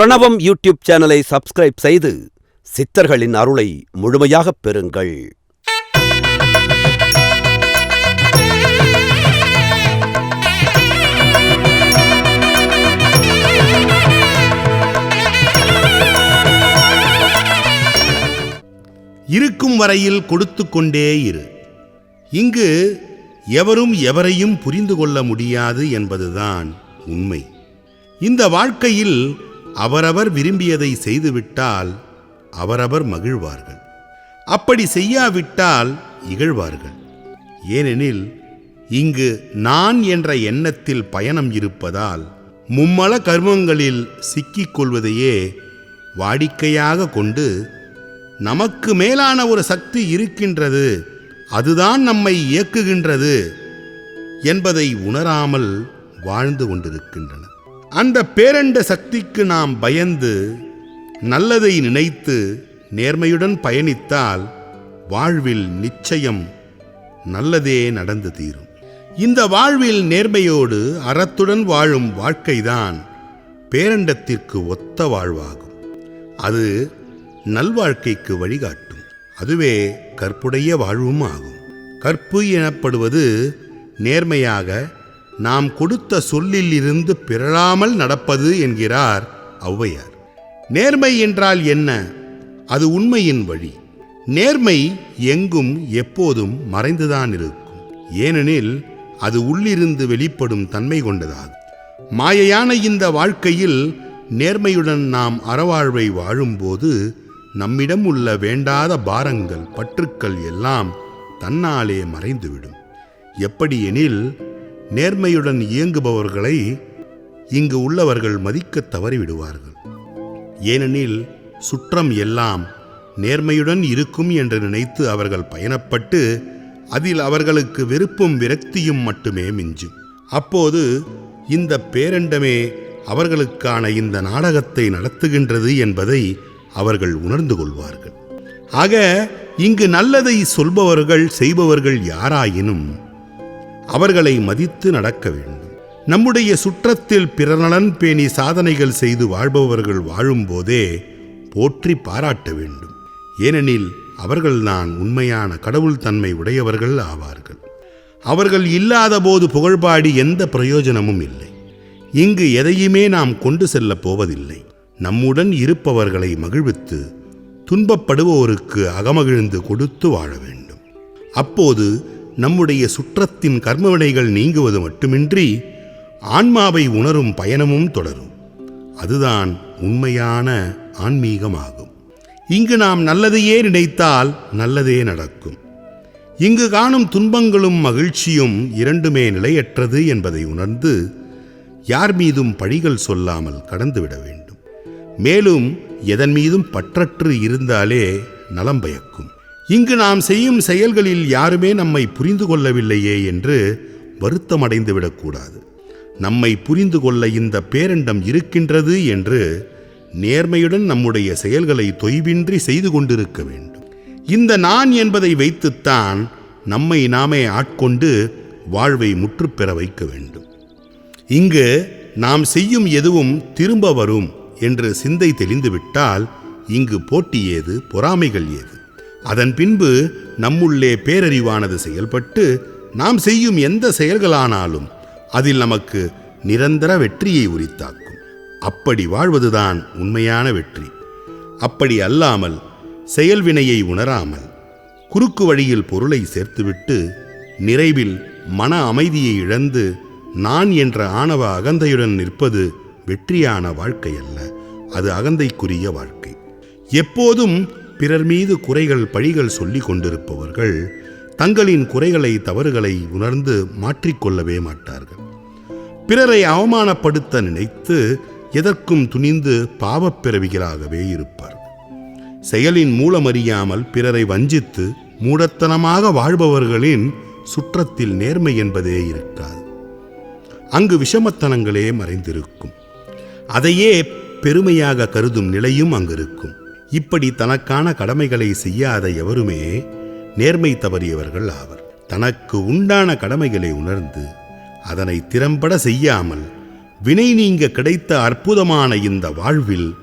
பிரணவம் யூடியூப் சேனலை சப்ஸ்கிரைப் செய்து சித்தர்களின் அருளை முழுமையாகப் பெறுங்கள். இருக்கும் வரையில் கொடுத்து கொண்டே இரு. இங்கு எவரும் எவரையும் புரிந்து கொள்ள முடியாது என்பதுதான் உண்மை. இந்த வாழ்க்கையில் அவரவர் விரும்பியதை செய்துவிட்டால் அவரவர் மகிழ்வார்கள். அப்படி செய்யாவிட்டால் இகழ்வார்கள். ஏனெனில் இங்கு நான் என்ற எண்ணத்தில் பயணம் இருப்பதால் மும்மல கர்மங்களில் சிக்கிக் கொள்வதையே வாடிக்கையாக கொண்டு நமக்கு மேலான ஒரு சக்தி இருக்கின்றது அதுதான் நம்மை இயக்குகின்றது என்பதை உணராமல் வாழ்ந்து கொண்டிருக்கின்றன அந்த பேரண்ட சக்திக்கு நாம் பயந்து நல்லதை நினைத்து நேர்மையுடன் பயணித்தால் வாழ்வில் நிச்சயம் நல்லதே நடந்து தீரும். இந்த வாழ்வில் நேர்மையோடு அறத்துடன் வாழும் வாழ்க்கைதான் பேரண்டத்திற்கு ஒத்த வாழ்வாகும். அது நல்வாழ்க்கைக்கு வழிகாட்டும். அதுவே கற்புடைய வாழ்வும் ஆகும் கற்பு எனப்படுவது நேர்மையாக நாம் கொடுத்த சொல்லில் இருந்து பிறழாமல் நடப்பது என்கிறார் ஔவையார். நேர்மை என்றால் என்ன? அது உண்மையின் வழி. நேர்மை எங்கும் எப்போதும் மறைந்துதான் இருக்கும். ஏனெனில் அது உள்ளிருந்து வெளிப்படும் தன்மை கொண்டதாகும். மாயையான இந்த வாழ்க்கையில் நேர்மையுடன் நாம் அறவாழ்வை வாழும்போது நம்மிடம் உள்ள வேண்டாத பாரங்கள் பற்றுக்கள் எல்லாம் தன்னாலே மறைந்துவிடும். எப்படியெனில் நேர்மையுடன் இயங்குபவர்களை இங்கு உள்ளவர்கள் மதிக்கத் தவறிவிடுவார்கள். ஏனெனில் சுற்றம் எல்லாம் நேர்மையுடன் இருக்கும் என்று நினைத்து அவர்கள் பயணப்பட்டு அதில் அவர்களுக்கு வெறுப்பும் விரக்தியும் மட்டுமே மிஞ்சும். அப்போது இந்த பேரண்டமே அவர்களுக்கான இந்த நாடகத்தை நடத்துகின்றது என்பதை அவர்கள் உணர்ந்து கொள்வார்கள். ஆக இங்கு நல்லதை சொல்பவர்கள் செய்பவர்கள் யாராயினும் அவர்களை மதித்து நடக்க வேண்டும். நம்முடைய சுற்றத்தில் பிறநலன் பேணி சாதனைகள் செய்து வாழ்பவர்கள் வாழும்போதே போற்றி பாராட்ட வேண்டும். ஏனெனில் அவர்கள்தான் உண்மையான கடவுள் தன்மை உடையவர்கள் ஆவார்கள். அவர்கள் இல்லாதபோது புகழ்பாடி எந்த பிரயோஜனமும் இல்லை. இங்கு எதையுமே நாம் கொண்டு செல்லப் போவதில்லை. நம்முடன் இருப்பவர்களை மகிழ்வித்து துன்பப்படுவோருக்கு அகமகிழ்ந்து கொடுத்து வாழ வேண்டும். அப்போது நம்முடைய சுற்றத்தின் கர்மவினைகள் நீங்குவது மட்டுமின்றி ஆன்மாவை உணரும் பயணமும் தொடரும். அதுதான் உண்மையான ஆன்மீகமாகும். இங்கு நாம் நல்லதையே நினைத்தால் நல்லதே நடக்கும். இங்கு காணும் துன்பங்களும் மகிழ்ச்சியும் இரண்டுமே நிலையற்றது என்பதை உணர்ந்து யார் மீதும் பழிகள் சொல்லாமல் கடந்துவிட வேண்டும். மேலும் எதன் மீதும் பற்றற்று இருந்தாலே நலம் பயக்கும். இங்கு நாம் செய்யும் செயல்களில் யாருமே நம்மை புரிந்து கொள்ளவில்லையே என்று வருத்தமடைந்து விடக்கூடாது. நம்மை புரிந்து கொள்ள இந்த பேரண்டம் இருக்கின்றது என்று நேர்மையுடன் நம்முடைய செயல்களை தொய்வின்றி செய்து கொண்டிருக்க வேண்டும். இந்த நான் என்பதை வைத்துத்தான் நம்மை நாமே ஆட்கொண்டு வாழ்வை முற்றுப்பெற வைக்க வேண்டும். இங்கு நாம் செய்யும் எதுவும் திரும்ப வரும் என்று சிந்தை தெளிந்துவிட்டால் இங்கு போட்டி ஏது பொறாமைகள் ஏது? அதன் பின்பு நம்முள்ளே பேரறிவானது செயல்பட்டு நாம் செய்யும் எந்த செயல்களானாலும் அதில் நமக்கு நிரந்தர வெற்றியை உரித்தாக்கும். அப்படி வாழ்வதுதான் உண்மையான வெற்றி. அப்படி அல்லாமல் செயல்வினையை உணராமல் குறுக்கு வழியில் பொருளை சேர்த்துவிட்டு நிறைவில் மன அமைதியை இழந்து நான் என்ற ஆணவ அகந்தையுடன் நிற்பது வெற்றியான வாழ்க்கை அல்ல அது அகந்தைக்குரிய வாழ்க்கை. எப்போதும் பிறர் மீது குறைகள் பழிகள் சொல்லிக் கொண்டிருப்பவர்கள் தங்களின் குறைகளை தவறுகளை உணர்ந்து மாற்றிக்கொள்ளவே மாட்டார்கள். பிறரை அவமானப்படுத்த நினைத்து எதற்கும் துணிந்து பாவப்பிறவிகளாகவே இருப்பார். செயலின் மூலமறியாமல் பிறரை வஞ்சித்து மூடத்தனமாக வாழ்பவர்களின் சுற்றத்தில் நேர்மை என்பதே இருக்காது. அங்கு விஷமத்தனங்களே மறைந்திருக்கும். அதையே பெருமையாக கருதும் நிலையும் அங்கிருக்கும். இப்படி தனக்கான கடமைகளை செய்யாத எவருமே நேர்மை தவறியவர்கள் ஆவர். தனக்கு உண்டான கடமைகளை உணர்ந்து அதனை திறம்பட செய்யாமல் வினை நீங்க கிடைத்த அற்புதமான இந்த வாழ்வில்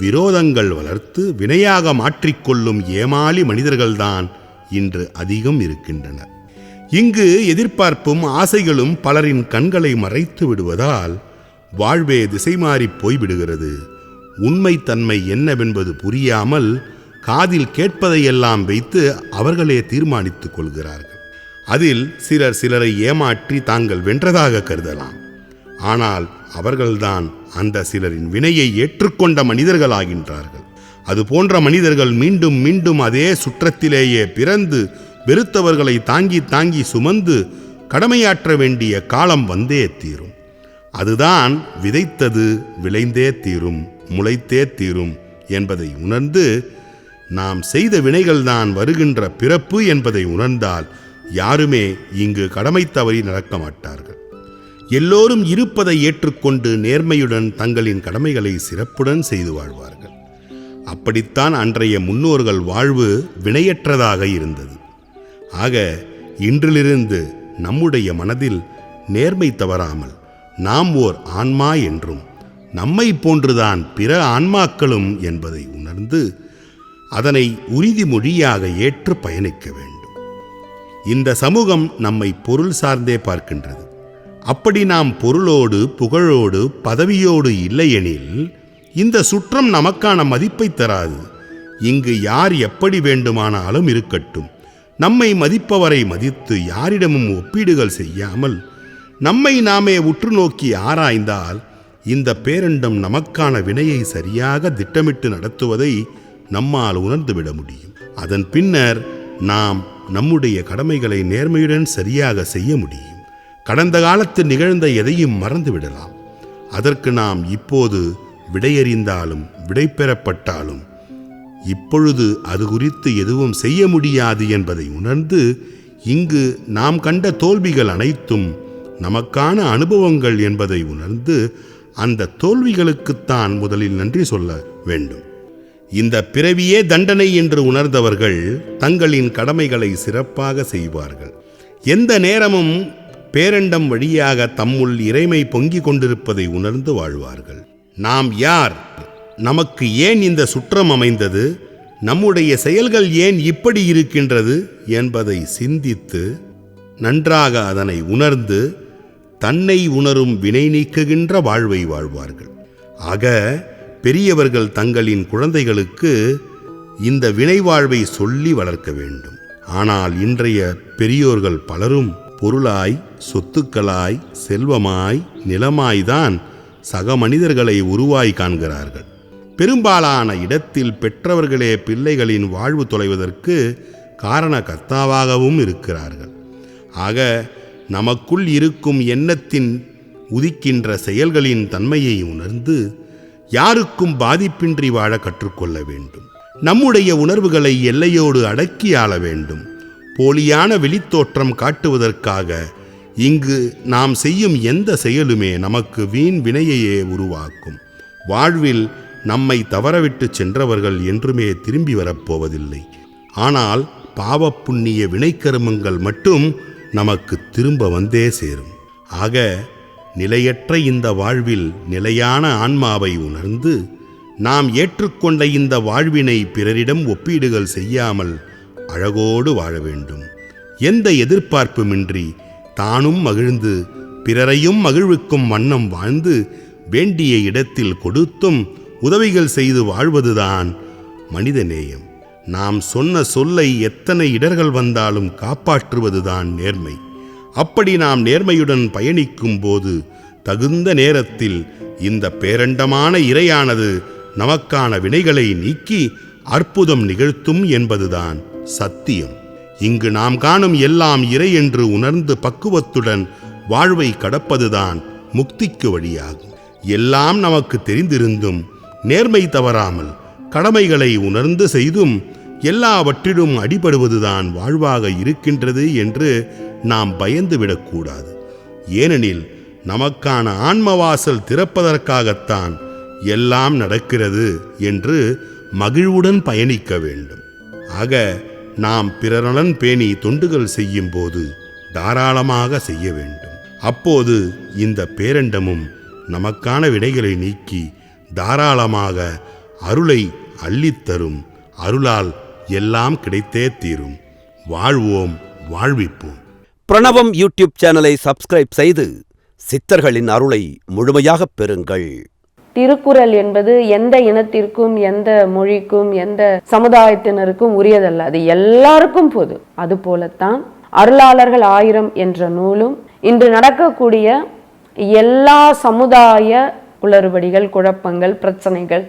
விரோதங்கள் வளர்த்து வினையாக மாற்றிக்கொள்ளும் ஏமாளி மனிதர்கள்தான் இன்று அதிகம் இருக்கின்றனர் இங்கு எதிர்பார்ப்பும் ஆசைகளும் பலரின் கண்களை மறைத்து விடுவதால் வாழ்வே திசை மாறி போய்விடுகிறது. உண்மைத்தன்மை என்னவென்பது புரியாமல் காதில் கேட்பதையெல்லாம் வைத்து அவர்களே தீர்மானித்துக் கொள்கிறார்கள். அதில் சிலர் சிலரை ஏமாற்றி தாங்கள் வென்றதாக கருதலாம். ஆனால் அவர்கள்தான் அந்த சிலரின் வினையை ஏற்றுக்கொண்ட மனிதர்களாகின்றார்கள். அது போன்ற மனிதர்கள் மீண்டும் மீண்டும் அதே சுற்றத்திலேயே பிறந்து வெறுத்தவர்களை தாங்கி தாங்கி சுமந்து கடமையாற்ற வேண்டிய காலம் வந்தே தீரும். அதுதான் விதைத்தது விளைந்தே தீரும் முளைத்தே தீரும் என்பதை உணர்ந்து நாம் செய்த வினைகள்தான் வருகின்ற பிறப்பு என்பதை உணர்ந்தால் யாருமே இங்கு கடமை தவறி நடக்க மாட்டார்கள். எல்லோரும் இருப்பதை ஏற்றுக்கொண்டு நேர்மையுடன் தங்களின் கடமைகளை சிறப்புடன் செய்து வாழ்வார்கள். அப்படித்தான் அன்றைய முன்னோர்கள் வாழ்வு வினையற்றதாக இருந்தது. ஆக இன்றிலிருந்து நம்முடைய மனதில் நேர்மை தவறாமல் நாம் ஓர் ஆன்மா என்றும் நம்மை போன்றுதான் பிற ஆன்மாக்களும் என்பதை உணர்ந்து அதனை உறுதிமொழியாக ஏற்று பயணிக்க வேண்டும். இந்த சமூகம் நம்மை பொருள் சார்ந்தே பார்க்கின்றது. அப்படி நாம் பொருளோடு புகழோடு பதவியோடு இல்லையெனில் இந்த சுற்றம் நமக்கான மதிப்பை தராது. இங்கு யார் எப்படி வேண்டுமானாலும் இருக்கட்டும். நம்மை மதிப்பவரை மதித்து யாரிடமும் ஒப்பீடுகள் செய்யாமல் நம்மை நாமே உற்று நோக்கி ஆராய்ந்தால் இந்த பேரண்டம் நமக்கான வினையை சரியாக திட்டமிட்டு நடத்துவதை நம்மால் உணர்ந்துவிட முடியும். அதன் பின்னர் நாம் நம்முடைய கடமைகளை நேர்மையுடன் சரியாக செய்ய முடியும். கடந்த காலத்தில் நிகழ்ந்த எதையும் மறந்துவிடலாம். அதற்கு நாம் இப்போது விடையறிந்தாலும் விடை பெறப்பட்டாலும் இப்பொழுது அது குறித்து எதுவும் செய்ய முடியாது என்பதை உணர்ந்து இங்கு நாம் கண்ட தோல்விகள் அனைத்தும் நமக்கான அனுபவங்கள் என்பதை உணர்ந்து அந்த தோல்விகளுக்குத்தான் முதலில் நன்றி சொல்ல வேண்டும். இந்த பிறவியே தண்டனை என்று உணர்ந்தவர்கள் தங்களின் கடமைகளை சிறப்பாக செய்வார்கள். எந்த நேரமும் பேரண்டம் வழியாக தம்முள் இறைமை பொங்கிக் கொண்டிருப்பதை உணர்ந்து வாழ்வார்கள். நாம் யார்? நமக்கு ஏன் இந்த சுற்றம் அமைந்தது? நம்முடைய செயல்கள் ஏன் இப்படி இருக்கின்றது என்பதை சிந்தித்து நன்றாக அதனை உணர்ந்து தன்னை உணரும் வினை நீக்குகின்ற வாழ்வை வாழ்வார்கள். ஆக பெரியவர்கள் தங்களின் குழந்தைகளுக்கு இந்த வினை வாழ்வை சொல்லி வளர்க்க வேண்டும். ஆனால் இன்றைய பெரியோர்கள் பலரும் பொருளாய் சொத்துக்களாய் செல்வமாய் நிலமாய்தான் சக மனிதர்களை உருவாய் காண்கிறார்கள். பெரும்பாலான இடத்தில் பெற்றவர்களே பிள்ளைகளின் வாழ்வு தொலைவதற்கு காரண கர்த்தாவாகவும் இருக்கிறார்கள். ஆக நமக்குள் இருக்கும் எண்ணத்தின் உதிக்கின்ற செயல்களின் தன்மையை உணர்ந்து யாருக்கும் பாதிப்பின்றி வாழ கற்றுக்கொள்ள வேண்டும். நம்முடைய உணர்வுகளை எல்லையோடு அடக்கி ஆள வேண்டும். போலியான வெளித்தோற்றம் காட்டுவதற்காக இங்கு நாம் செய்யும் எந்த செயலுமே நமக்கு வீண் வினையையே உருவாக்கும். வாழ்வில் நம்மை தவறவிட்டு சென்றவர்கள் என்றுமே திரும்பி வரப்போவதில்லை. ஆனால் பாவ புண்ணிய வினைக்கருமங்கள் மட்டும் நமக்கு திரும்ப வந்தே சேரும். ஆக நிலையற்ற இந்த வாழ்வில் நிலையான ஆன்மாவை உணர்ந்து நாம் ஏற்றுக்கொண்ட இந்த வாழ்வினை பிறரிடம் ஒப்பீடுகள் செய்யாமல் அழகோடு வாழ வேண்டும். எந்த எதிர்பார்ப்புமின்றி தானும் மகிழ்ந்து பிறரையும் மகிழ்விக்கும் வண்ணம் வாழ்ந்து வேண்டிய இடத்தில் கொடுத்தும் உதவிகள் செய்து வாழ்வதுதான் மனிதநேயம் நாம் சொன்ன சொல்லை எத்தனை இடர்கள் வந்தாலும் காப்பாற்றுவதுதான் நேர்மை. அப்படி நாம் நேர்மையுடன் பயணிக்கும் போது தகுந்த நேரத்தில் இந்த பேரண்டமான இறையானது நமக்கான வினைகளை நீக்கி அற்புதம் நிகழ்த்தும் என்பதுதான் சத்தியம். இங்கு நாம் காணும் எல்லாம் இறை என்று உணர்ந்து பக்குவத்துடன் வாழ்வை கடப்பதுதான் முக்திக்கு வழியாகும். எல்லாம் நமக்கு தெரிந்திருந்தும் நேர்மை தவறாமல் கடமைகளை உணர்ந்து செய்தும் எல்லாவற்றிலும் அடிபடுவதுதான் வாழ்வாக இருக்கின்றது என்று நாம் பயந்துவிடக்கூடாது ஏனெனில் நமக்கான ஆன்மவாசல் திறப்பதற்காகத்தான் எல்லாம் நடக்கிறது என்று மகிழ்வுடன் பயணிக்க வேண்டும். ஆக நாம் பிறநலன் பேணி தொண்டுகள் செய்யும் போது தாராளமாக செய்ய வேண்டும். அப்போது இந்த பேரண்டமும் நமக்கான விடைகளை நீக்கி தாராளமாக அருளை அள்ளித்தரும். அருளால் எல்லாம் கிடைத்தே தீரும். வாழ்வோம் வாழ்விப்போம். பிரணவம் யூடியூப் சேனலை சப்ஸ்கிரைப் செய்து சித்தர்களின் அருளை முழுமையாகப் பெறுங்கள். திருக்குறள் என்பது எந்த இனத்திற்கும் எந்த மொழிக்கும் எந்த சமுதாயத்தினருக்கும் உரியதல்ல. அது எல்லாருக்கும் பொது அது போலத்தான் அருளாளர்கள் ஆயிரம் என்ற நூலும் இன்று நடக்கக்கூடிய எல்லா சமுதாய குளறுபடிகள் குழப்பங்கள் பிரச்சனைகள்